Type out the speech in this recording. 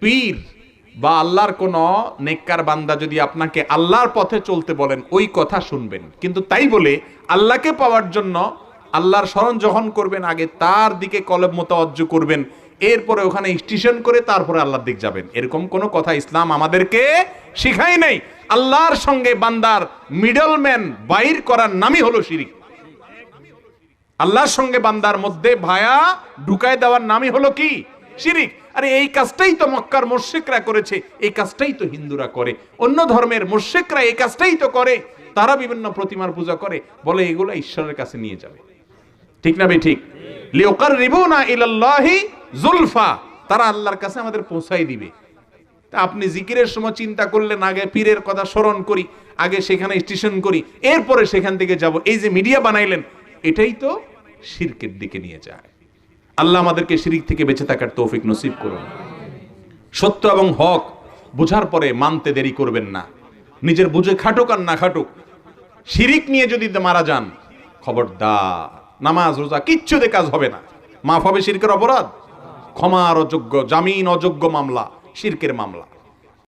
পীর বা আল্লাহর কোন নেককার বান্দা যদি আপনাকে আল্লাহর পথে চলতে বলেন, ওই কথা শুনবেন। কিন্তু তাই বলে আল্লাহকে পাওয়ার জন্য আল্লাহর স্মরণ যখন করবেন, আগে তার দিকে কলম মোতাবজ্জ করবেন, এরপরে ওখানে স্টেশন করে তারপরে আল্লাহর দিক যাবেন। এরকম কোনো কথা ইসলাম আমাদেরকে শিখাই নাই। আল্লাহর সঙ্গে বান্দার মিডলম্যান বাইর করার নামই হলো শিরিক। আল্লাহর সঙ্গে বান্দার মধ্যে ভায়া ঢুকায় দেওয়ার নামই হলো কি? শিরিক। আরে এই কাজটাই তো মক্কার মোর্শেকরা করেছে, এই কাজটাই তো হিন্দুরা করে। অন্য ধর্মের মোর্শেকরা এই কাজটাই তো করে, তারা বিভিন্ন প্রতিমার পূজা করে, বলে এগুলো ঈশ্বরের কাছে নিয়ে যাবে। ঠিক না বে ঠিক লিওকার ইলাল্লাহি জুলফা, তারা আল্লাহর কাছে আমাদের পৌঁছাই দিবে। তা আপনি জিকিরের সময় চিন্তা করলেন, আগে পীরের কথা স্মরণ করি, আগে সেখানে স্টেশন করি, এরপরে সেখান থেকে যাব। এই যে মিডিয়া বানাইলেন, এটাই তো শিরকের দিকে নিয়ে যায়। আল্লাহ আমাদেরকে শিরিক থেকে বেঁচে থাকার তৌফিক নসিব করুন। সত্য এবং হক বোঝার পরে মানতে দেরি করবেন না। নিজের বুঝে খাটুক আর না খাটুক। শিরিক নিয়ে যদি মারা যান, খবরদার, নামাজ, রোজা, কিচ্ছু দিয়ে কাজ হবে না। মাফ হবে শিরকের অপরাধ। ক্ষমার অযোগ্য, জামিন অযোগ্য মামলা, শিরকের মামলা।